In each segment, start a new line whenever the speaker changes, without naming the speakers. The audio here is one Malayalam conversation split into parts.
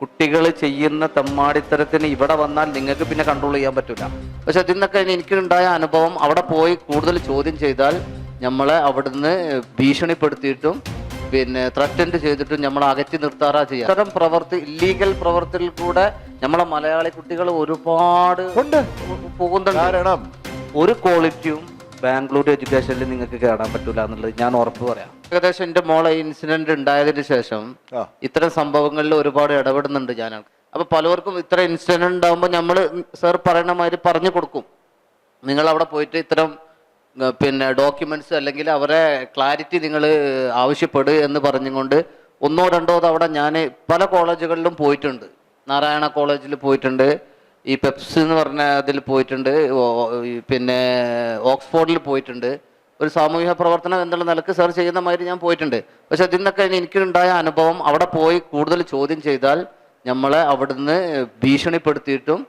കുട്ടികൾ ചെയ്യുന്ന തെമ്മാടിത്തരത്തിന് ഇവിടെ വന്നാൽ നിങ്ങൾക്ക് പിന്നെ കൺട്രോൾ ചെയ്യാൻ പറ്റില്ല പക്ഷെ അതിൽ നിന്നൊക്കെ എനിക്കുണ്ടായ അനുഭവം അവിടെ പോയി കൂടുതൽ ചോദ്യം ചെയ്താൽ നമ്മളെ അവിടുന്ന് ഭീഷണിപ്പെടുത്തിയിട്ടും പിന്നെ ത്രട്ടൻഡ് ചെയ്തിട്ടും നമ്മൾ അകറ്റി നിർത്താറാ ചെയ്യുക ഇത്തരം പ്രവർത്തി ഇല്ലീഗൽ പ്രവർത്തിയിൽ കൂടെ നമ്മളെ മലയാളി കുട്ടികൾ ഒരുപാട് പോകുന്നുണ്ട്.
കാരണം
ഒരു ക്വാളിറ്റിയും ബാംഗ്ലൂർ എഡ്യൂക്കേഷനിൽ നിങ്ങൾക്ക് കേടാൻ പറ്റൂല എന്നുള്ളത് ഞാൻ ഉറപ്പ് പറയാം. ഏകദേശം എന്റെ മോളെ ഇൻസിഡന്റ് ഉണ്ടായതിനു ശേഷം ഇത്തരം സംഭവങ്ങളിൽ ഒരുപാട് ഇടപെടുന്നുണ്ട് ഞാൻ അപ്പൊ പലവർക്കും ഇത്ര ഇൻസിഡന്റ് ഉണ്ടാകുമ്പോൾ നമ്മൾ സാർ പറയുന്ന മാതിരി പറഞ്ഞു കൊടുക്കും. നിങ്ങൾ അവിടെ പോയിട്ട് ഇത്തരം പിന്നെ ഡോക്യുമെന്റ്സ് അല്ലെങ്കിൽ അവരെ ക്ലാരിറ്റി നിങ്ങൾ ആവശ്യപ്പെടുക എന്ന് പറഞ്ഞുകൊണ്ട് ഒന്നോ രണ്ടോ തവണ ഞാൻ പല കോളേജുകളിലും പോയിട്ടുണ്ട്. നാരായണ കോളേജിൽ പോയിട്ടുണ്ട്. ഈ പെപ്സ് എന്ന് പറഞ്ഞ അതിൽ പോയിട്ടുണ്ട് പിന്നെ ഓക്സ്ഫോർഡിൽ പോയിട്ടുണ്ട്. ഒരു സാമൂഹ്യ പ്രവർത്തനം എന്നുള്ള നിലയ്ക്ക് സർ ചെയ്യുന്ന മാതിരി ഞാൻ പോയിട്ടുണ്ട്. പക്ഷെ അതിൽ നിന്നൊക്കെ എനിക്കുണ്ടായ അനുഭവം അവിടെ പോയി കൂടുതൽ ചോദ്യം ചെയ്താൽ നമ്മളെ അവിടുന്ന് ഭീഷണിപ്പെടുത്തിയിട്ടും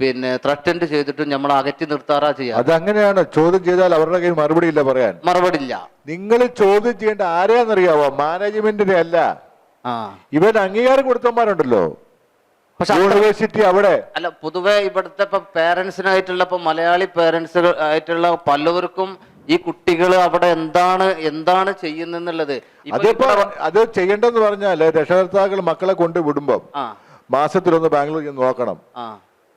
പിന്നെ ത്രട്ടൻഡ് ചെയ്തിട്ടും നമ്മൾ അകറ്റി നിർത്താറാ ചെയ്യാം.
അത് അങ്ങനെയാണ് ചോദ്യം ചെയ്താൽ അവരുടെ കയ്യിൽ മറുപടി ഇല്ല പറയാൻ.
മറുപടി ഇല്ല
നിങ്ങൾ ചോദ്യം ചെയ്യേണ്ട ആരെയാണെന്നറിയാവോ മാനേജ്മെന്റിനെ അല്ല.
ആ.
ഇവൻ അംഗീകാരം
അത്ര-
യൂണിവേഴ്സിറ്റി അവിടെ.
അല്ല പൊതുവെ ഇവിടുത്തെ ഇപ്പൊ പേരൻസിനായിട്ടുള്ള ഇപ്പൊ മലയാളി പേരൻസ് ആയിട്ടുള്ള പലവർക്കും ഈ കുട്ടികൾ അവിടെ എന്താണ് എന്താണ് ഇപ്പൊ
അതിപ്പോ അത് ചെയ്യേണ്ടെന്ന് പറഞ്ഞാൽ രക്ഷകർത്താക്കൾ മക്കളെ കൊണ്ട് വിടുമ്പോ മാസത്തിലൊന്ന് ബാംഗ്ലൂർ ചെന്ന് നോക്കണം.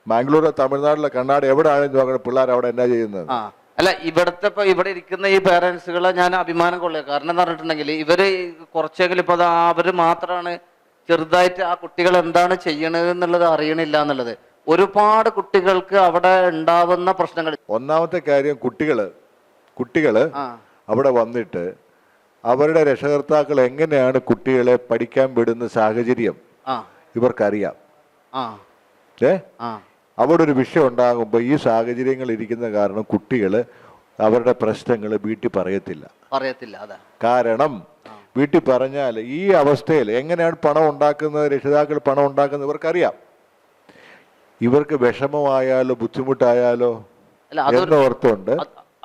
ബാംഗ്ലൂർ തമിഴ്നാട്ടിലെ കണ്ണാട് എവിടെ ആണെന്ന് നോക്കണം. പിള്ളേർ അവിടെ എന്നാ ചെയ്യുന്നത്?
അല്ല ഇവിടുത്തെ ഇപ്പൊ ഇവിടെ ഇരിക്കുന്ന ഈ പേരൻസുകളെ ഞാൻ അഭിമാനം കൊള്ളുക. കാരണം എന്ന് പറഞ്ഞിട്ടുണ്ടെങ്കിൽ ഇവർ കുറച്ചെങ്കിലും ഇപ്പൊ അവർ മാത്രമാണ് ചെറുതായിട്ട് ആ കുട്ടികൾ എന്താണ് ചെയ്യണത് എന്നുള്ളത് അറിയണില്ല എന്നുള്ളത്. ഒരുപാട് കുട്ടികൾക്ക് അവിടെ ഉണ്ടാവുന്ന പ്രശ്നങ്ങൾ.
ഒന്നാമത്തെ കാര്യം കുട്ടികൾ
കുട്ടികൾ
അവിടെ വന്നിട്ട് അവരുടെ രക്ഷകർത്താക്കൾ എങ്ങനെയാണ് കുട്ടികളെ പഠിക്കാൻ വിടുന്ന സാഹചര്യം ഇവർക്കറിയാം. ഏ? അവിടെ ഒരു വിഷയം ഉണ്ടാകുമ്പോൾ ഈ സാഹചര്യങ്ങൾ ഇരിക്കുന്ന കാരണം കുട്ടികൾ അവരുടെ പ്രശ്നങ്ങൾ വീട്ടിൽ പറയത്തില്ല.
പറയത്തില്ല
കാരണം വീട്ടിൽ പറഞ്ഞാൽ ഈ അവസ്ഥയിൽ എങ്ങനെയാണ് പണം ഉണ്ടാക്കുന്നത് രക്ഷിതാക്കൾ പണം ഉണ്ടാക്കുന്നത് ഇവർക്കറിയാം. ഇവർക്ക് വിഷമമായാലോ ബുദ്ധിമുട്ടായാലോ എന്ന ഓർത്തുണ്ട്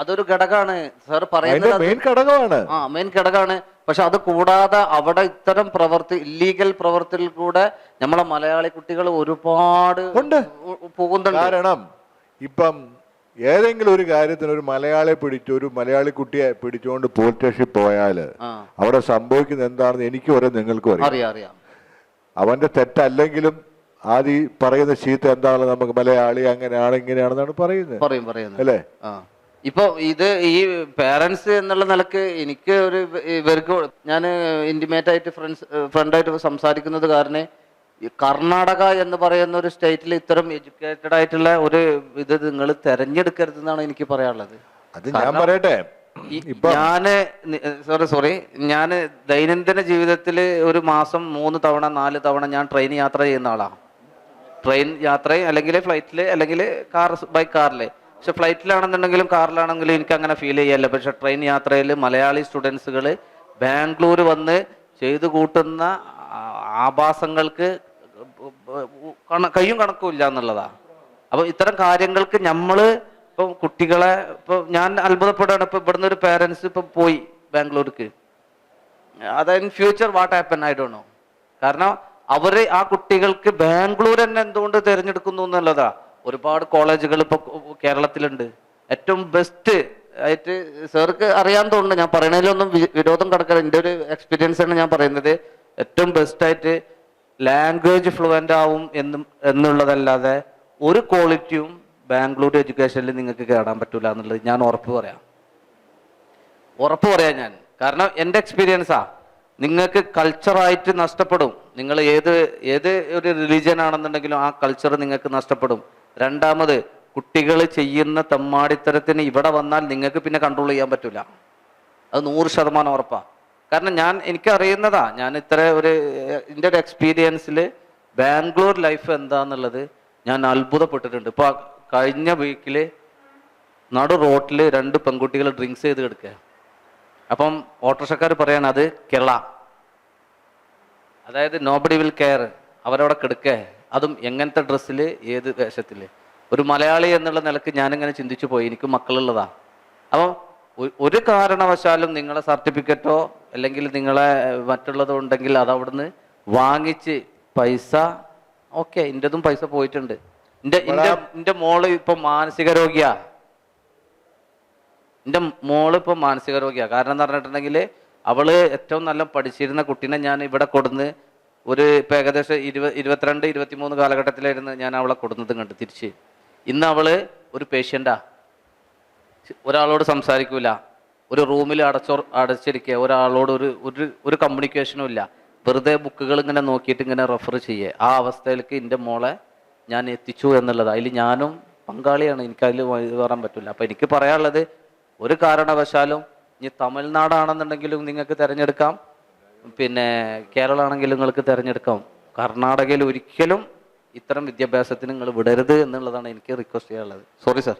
അതൊരു ഘടകമാണ്. സാർ പറയുന്നത്
മെയിൻ ഘടകമാണ്.
ആ മെയിൻ ഘടകമാണ്. പക്ഷെ അത് കൂടാതെ അവിടെ ഇത്തരം പ്രവർത്തി ഇല്ലീഗൽ പ്രവർത്തിയിൽ കൂടെ നമ്മളെ മലയാളി കുട്ടികൾ ഒരുപാട് പോകുന്നുണ്ട്.
കാരണം ഇപ്പം ഏതെങ്കിലും ഒരു കാര്യത്തിന് ഒരു മലയാളിയെ പിടിച്ചു ഒരു മലയാളി കുട്ടിയെ പിടിച്ചുകൊണ്ട് പോലീസ് സ്റ്റേഷനിൽ പോയാൽ അവിടെ സംഭവിക്കുന്നത് എന്താണെന്ന് എനിക്ക് അറിയാം നിങ്ങൾക്കും അറിയാം. അവന്റെ തെറ്റല്ലെങ്കിലും ആദ്യ പറയുന്ന ചീത്ത എന്താണെന്ന് നമുക്ക് മലയാളി അങ്ങനെയാണ് ഇങ്ങനെയാണെന്നാണ് പറയുന്നത്.
പറയും
അല്ലേ?
ഇപ്പൊ ഇത് ഈ പേരൻസ് എന്നുള്ള നിലയ്ക്ക് എനിക്ക് ഒരു ഇവ- ഇവർക്ക് ഞാൻ ഇന്റിമേറ്റ് ആയിട്ട് ഫ്രണ്ട്സ് ഫ്രണ്ടായിട്ട് സംസാരിക്കുന്നത് കാരണം ഈ കർണാടക എന്ന് പറയുന്ന ഒരു സ്റ്റേറ്റിൽ ഇത്തരം എഡ്യൂക്കേറ്റഡ് ആയിട്ടുള്ള ഒരു ഇത് നിങ്ങൾ തെരഞ്ഞെടുക്കരുതെന്നാണ് എനിക്ക് പറയാനുള്ളത്.
അത് ഞാൻ പറയട്ടെ.
ഞാൻ സോറി സോറി ഞാൻ ദൈനംദിന ജീവിതത്തിൽ ഒരു മാസം മൂന്ന് തവണ നാല് തവണ ഞാൻ ട്രെയിൻ യാത്ര ചെയ്യുന്ന ആളാണ് ട്രെയിൻ യാത്ര അല്ലെങ്കിൽ ഫ്ലൈറ്റിൽ അല്ലെങ്കിൽ കാർ ബൈ കാറിൽ പക്ഷെ ഫ്ലൈറ്റിലാണെന്നുണ്ടെങ്കിലും കാറിലാണെങ്കിലും എനിക്ക് അങ്ങനെ ഫീൽ ചെയ്യല്ല. പക്ഷെ ട്രെയിൻ യാത്രയിൽ മലയാളി സ്റ്റുഡൻസുകൾ ബാംഗ്ലൂർ വന്ന് ചെയ്തു കൂട്ടുന്ന ആഭാസങ്ങൾക്ക് കയ്യും കണക്കും ഇല്ല എന്നുള്ളതാ. അപ്പൊ ഇത്തരം കാര്യങ്ങൾക്ക് നമ്മൾ ഇപ്പൊ കുട്ടികളെ ഇപ്പൊ ഞാൻ അത്ഭുതപ്പെടുകയാണ്. ഇപ്പൊ ഇവിടുന്ന് ഒരു പേരൻസ് ഇപ്പൊ പോയി ബാംഗ്ലൂർക്ക്. അത് in future what happen I don't know കാരണം അവർ ആ കുട്ടികൾക്ക് ബാംഗ്ലൂർ തന്നെ എന്തുകൊണ്ട് തിരഞ്ഞെടുക്കുന്നു എന്നുള്ളതാ. ഒരുപാട് കോളേജുകൾ ഇപ്പൊ കേരളത്തിലുണ്ട്. ഏറ്റവും ബെസ്റ്റ് ആയിട്ട് സാർക്ക് അറിയാൻ തോന്നുന്നു. ഞാൻ പറയണതിലൊന്നും വിരോധം കിടക്കാൻ എന്റെ ഒരു എക്സ്പീരിയൻസ് ആണ് ഞാൻ പറയുന്നത്. ഏറ്റവും ബെസ്റ്റ് ആയിട്ട് ലാംഗ്വേജ് ഫ്ലുവന്റ് ആവും എന്നും എന്നുള്ളതല്ലാതെ ഒരു ക്വാളിറ്റിയും ബാംഗ്ലൂർ എഡ്യൂക്കേഷനിൽ നിങ്ങൾക്ക് കേടാൻ പറ്റൂല എന്നുള്ളത് ഞാൻ ഉറപ്പ് പറയാം. ഉറപ്പ് പറയാം ഞാൻ. കാരണം എന്റെ എക്സ്പീരിയൻസാ നിങ്ങൾക്ക് കൾച്ചറായിട്ട് നഷ്ടപ്പെടും. നിങ്ങൾ ഏത് ഏത് ഒരു റിലീജിയൻ ആണെന്നുണ്ടെങ്കിലും ആ കൾച്ചർ നിങ്ങൾക്ക് നഷ്ടപ്പെടും. രണ്ടാമത് കുട്ടികൾ ചെയ്യുന്ന തെമ്മാടിത്തരത്തിന് ഇവിടെ വന്നാൽ നിങ്ങൾക്ക് പിന്നെ കൺട്രോൾ ചെയ്യാൻ പറ്റില്ല അത് നൂറ് ശതമാനം ഉറപ്പാ. കാരണം ഞാൻ എനിക്കറിയുന്നതാ ഞാൻ ഇത്ര ഒരു എന്റെ ഒരു എക്സ്പീരിയൻസിൽ ബാംഗ്ലൂർ ലൈഫ് എന്താന്നുള്ളത് ഞാൻ അത്ഭുതപ്പെട്ടിട്ടുണ്ട്. ഇപ്പൊ കഴിഞ്ഞ വീക്കിൽ നടു റോട്ടിൽ രണ്ട് പെൺകുട്ടികൾ ഡ്രിങ്ക്സ് ചെയ്ത് കിടക്കുക അപ്പം ഓട്ടോറിക്ഷക്കാർ പറയാണ് അത് കിള അതായത് നോബഡി വിൽ കെയർ അവരവിടെ കിടക്കേ. അതും എങ്ങനത്തെ ഡ്രസ്സിൽ ഏത് വേഷത്തിൽ ഒരു മലയാളി എന്നുള്ള നിലയ്ക്ക് ഞാനിങ്ങനെ ചിന്തിച്ചു പോയി. എനിക്ക് മക്കളുള്ളതാണ് അപ്പം ഒരു കാരണവശാലും നിങ്ങളെ സർട്ടിഫിക്കറ്റോ അല്ലെങ്കിൽ നിങ്ങളെ മറ്റുള്ളത് ഉണ്ടെങ്കിൽ അത് അവിടുന്ന് വാങ്ങിച്ച് പൈസ ഓക്കെ എന്റെതും പൈസ പോയിട്ടുണ്ട്. എന്റെ എന്റെ എന്റെ മോൾ ഇപ്പൊ മാനസിക രോഗിയാ. എന്റെ മോൾ ഇപ്പൊ മാനസിക രോഗിയാ. കാരണം എന്ന് പറഞ്ഞിട്ടുണ്ടെങ്കിൽ അവൾ ഏറ്റവും നല്ല പഠിച്ചിരുന്ന കുട്ടീനെ ഞാൻ ഇവിടെ കൊടുന്ന് ഒരു ഇപ്പൊ ഏകദേശം ഇരുപത് ഇരുപത്തിരണ്ട് ഇരുപത്തിമൂന്ന് കാലഘട്ടത്തിലായിരുന്നു ഞാൻ അവളെ കൊടുന്നതും കണ്ട് തിരിച്ച്. ഇന്ന് അവൾ ഒരു പേഷ്യന്റാ ഒരാളോട് സംസാരിക്കൂല. ഒരു റൂമിൽ അടച്ചോ അടച്ചിരിക്കുക ഒരാളോട് ഒരു ഒരു ഒരു കമ്മ്യൂണിക്കേഷനും ഇല്ല. വെറുതെ ബുക്കുകൾ ഇങ്ങനെ നോക്കിയിട്ട് ഇങ്ങനെ റെഫർ ചെയ്യേ. ആ അവസ്ഥയിലേക്ക് എന്റെ മോളെ ഞാൻ എത്തിച്ചു എന്നുള്ളത്. അതിൽ ഞാനും പങ്കാളിയാണ്. എനിക്കതിൽ പറയാൻ പറ്റില്ല അപ്പം എനിക്ക് പറയാനുള്ളത് ഒരു കാരണവശാലും ഇനി തമിഴ്നാടാണെന്നുണ്ടെങ്കിലും നിങ്ങൾക്ക് തിരഞ്ഞെടുക്കാം. പിന്നെ കേരള ആണെങ്കിലും നിങ്ങൾക്ക് തിരഞ്ഞെടുക്കാം. കർണാടകയിൽ ഒരിക്കലും ഇത്തരം വിദ്യാഭ്യാസത്തിന് നിങ്ങൾ വിടരുത് എന്നുള്ളതാണ് എനിക്ക് റിക്വസ്റ്റ് ചെയ്യാനുള്ളത്. Sorry sir